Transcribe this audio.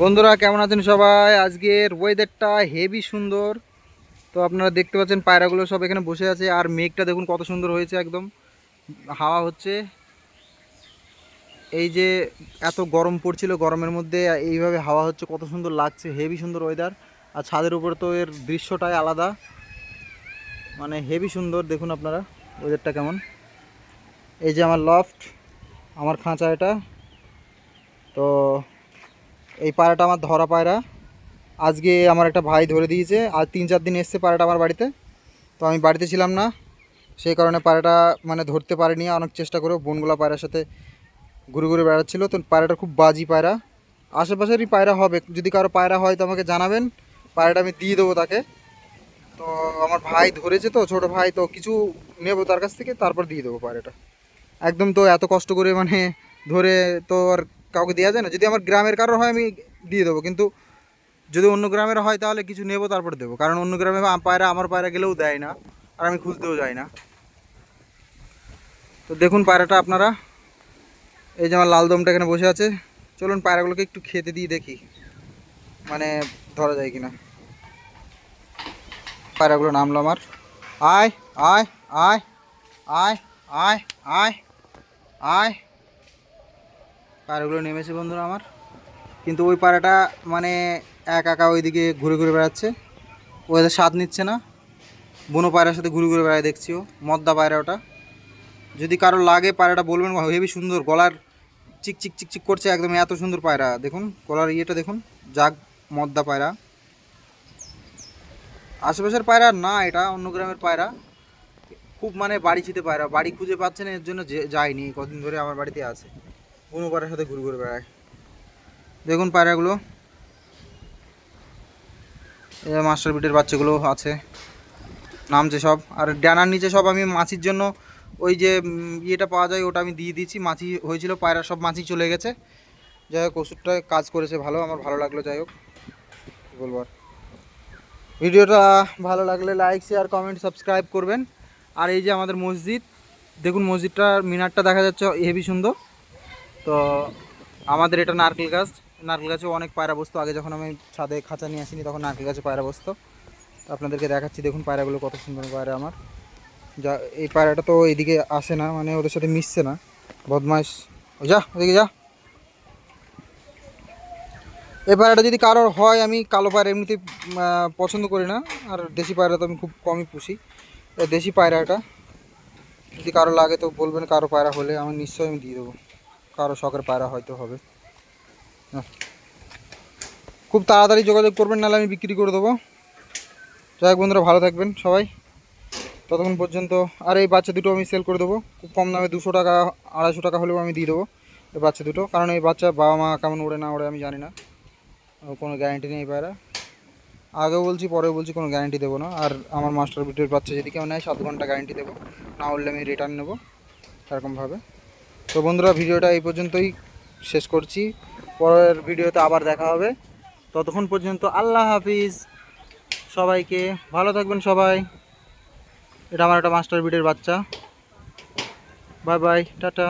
বন্ধুরা, কেমন আছেন সবাই? আজকের ওয়েদারটা হেভি সুন্দর। তো আপনারা দেখতে পাচ্ছেন, পায়রাগুলো সব এখানে বসে আছে। আর মেঘটা দেখুন কত সুন্দর হয়েছে একদম। হাওয়া হচ্ছে। এই যে এত গরম পড়ছিল গরমের মধ্যে, এইভাবে হাওয়া হচ্ছে, কত সুন্দর লাগছে। হেভি সুন্দর ওয়েদার আর ছাদের উপরে তো এর দৃশ্যটাই আলাদা। মানে হেভি সুন্দর, দেখুন আপনারা ওয়েদারটা কেমন। এই যে আমার লফট আমার খাঁচা এটা। তো এই পায়রাটা আমার ধরা পায়রা। আজকে আমার একটা ভাই ধরে দিয়েছে আর তিন চার দিন এসছে পায়রাটা আমার বাড়িতে। তো আমি বাড়িতে ছিলাম না সেই কারণে পায়রাটা মানে ধরতে পারিনি অনেক চেষ্টা করে বনগুলা পায়রার সাথে ঘুরে ঘুরে বেড়াচ্ছিল। তো পায়রাটা খুব বাজি পায়রা। আশেপাশেরই পায়রা হবে, যদি কারও পায়রা হয় তো আমাকে জানাবেন, পায়রাটা আমি দিয়ে দেবো তাকে। তো আমার ভাই ধরেছে তো, ছোট ভাই, তো কিছু নেব তার কাছ থেকে, তারপর দিয়ে দেবো পায়রাটা। একদম তো এত কষ্ট করে মানে ধরে তো আর কাউকে দেওয়া যায় না। যদি আমার গ্রামের কারোর হয় আমি দিয়ে দেবো। কিন্তু যদি অন্য গ্রামের হয় তাহলে কিছু নেব, তারপরে দেবো। কারণ অন্য গ্রামে পায়রা, আমার পায়রা গেলেও দেয় না। আর আমি খুঁজতেও যাই না। তো দেখুন পায়রাটা আপনারা। এই যে আমার লাল দমটা এখানে বসে আছে। চলুন পায়রাগুলোকে একটু খেতে দিয়ে দেখি। মানে ধরা যায় কিনা। পায়রাগুলো নামলো আমার। আয় আয় আয় আয় আয় আয় আয়। পায়রাগুলো নেমেছে বন্ধুরা আমার। কিন্তু ওই পায়রাটা মানে এক একা ওইদিকে ঘুরে ঘুরে বেড়াচ্ছে। ওদের স্বাদ নিচ্ছে না। বুনো পায়রার সাথে ঘুরে ঘুরে বেড়ায় দেখছি ও, মদ্দা পায়রা ওটা। যদি কারও লাগে পায়রাটা বলবেন হেবি সুন্দর। গলার চিক চিক চিক চিক করছে, একদম এত সুন্দর পায়রা। দেখুন, গলার ইয়েটা দেখুন। জাগ মদ্দা পায়রা। আশেপাশের পায়রা না এটা, অন্য গ্রামের পায়রা। খুব মানে বাড়ি ছিতে পায়রা। বাড়ি খুঁজে পাচ্ছে না, এর জন্য যে- যায়নি, কদিন ধরে আমার বাড়িতে আছে। কোনো পায়রার সাথে ঘুরে ঘুরে বেড়ায়। দেখুন পায়রাগুলো। মাস্টার বিটের বাচ্চাগুলো আছে। নামছে সব। আর ডানার নিচে সব আমি মাছির জন্য ওই যে ইয়েটা পাওয়া যায়, ওটা আমি দিয়ে দিয়েছি। মাছি হয়েছিল, পায়রা সব মাছি চলে গেছে। যাই হোক, ওষুধটা কাজ করেছে ভালো, আমার ভালো লাগল, যাই হোক। বলব আর। ভিডিওটা ভালো লাগলে লাইক শেয়ার কমেন্ট সাবস্ক্রাইব করবেন। আর এই যে আমাদের মসজিদ, দেখুন মসজিদটার মিনারটা দেখা যাচ্ছে, হেভি সুন্দর। তো আমাদের এটা নারকেল গাছ। নারকেল গাছে অনেক পায়রা বসতো। আগে যখন আমি ছাদে খাঁচা নিয়ে আসিনি, তখন নারকেল গাছে পায়রা বসতো। তো আপনাদেরকে দেখাচ্ছি, দেখুন পায়রাগুলো কত সুন্দর পায়রা আমার। যা, এই পায়রাটা তো এইদিকে আসে না মানে ওদের সাথে মিশছে না। ওই যা, ওদিকে যা। এই পায়রাটা যদি কারোর হয়, আমি কালো পায়রা এমনিতে পছন্দ করি না। আর দেশি পায়রা তো আমি খুব কমই পুষি। দেশি পায়রাটা, যদি কারও লাগে তো বলবেন, কারও পায়রা হলে আমি নিশ্চয়ই আমি দিয়ে দেবো। কারও শখের পায়রা হয়তো হবে। খুব তাড়াতাড়ি যোগাযোগ করবেন, নাহলে আমি বিক্রি করে দেবো। যাই বন্ধুরা, ভালো থাকবেন সবাই। ততক্ষণ পর্যন্ত আর এই বাচ্চা দুটো আমি সেল করে দেবো। খুব কম দামে দুশো টাকা, আড়াইশো টাকা হলেও আমি দিয়ে দেবো এই বাচ্চা দুটো। কারণ এই বাচ্চা বাবা মা কেমন ওড়ে না ওড়ে আমি জানি না। কোনো গ্যারান্টি নেই পায়রা। আগেও বলছি, পরেও বলছি, কোনো গ্যারান্টি দেবো না। আর আমার মাস্টার বিটের বাচ্চা যদি কেউ নেয়, সাত ঘণ্টা গ্যারান্টি দেবো। না উঠলে আমি রিটার্ন নেব, সেরকমভাবে। তো বন্ধুরা, ভিডিওটা এই পর্যন্তই শেষ করছি। পরের ভিডিওতে আবার দেখা হবে। ততক্ষণ পর্যন্ত আল্লাহ হাফিজ। সবাইকে ভালো থাকবেন সবাই। এটা আমার একটা মাস্টার বিটের বাচ্চা। Bye bye, tata.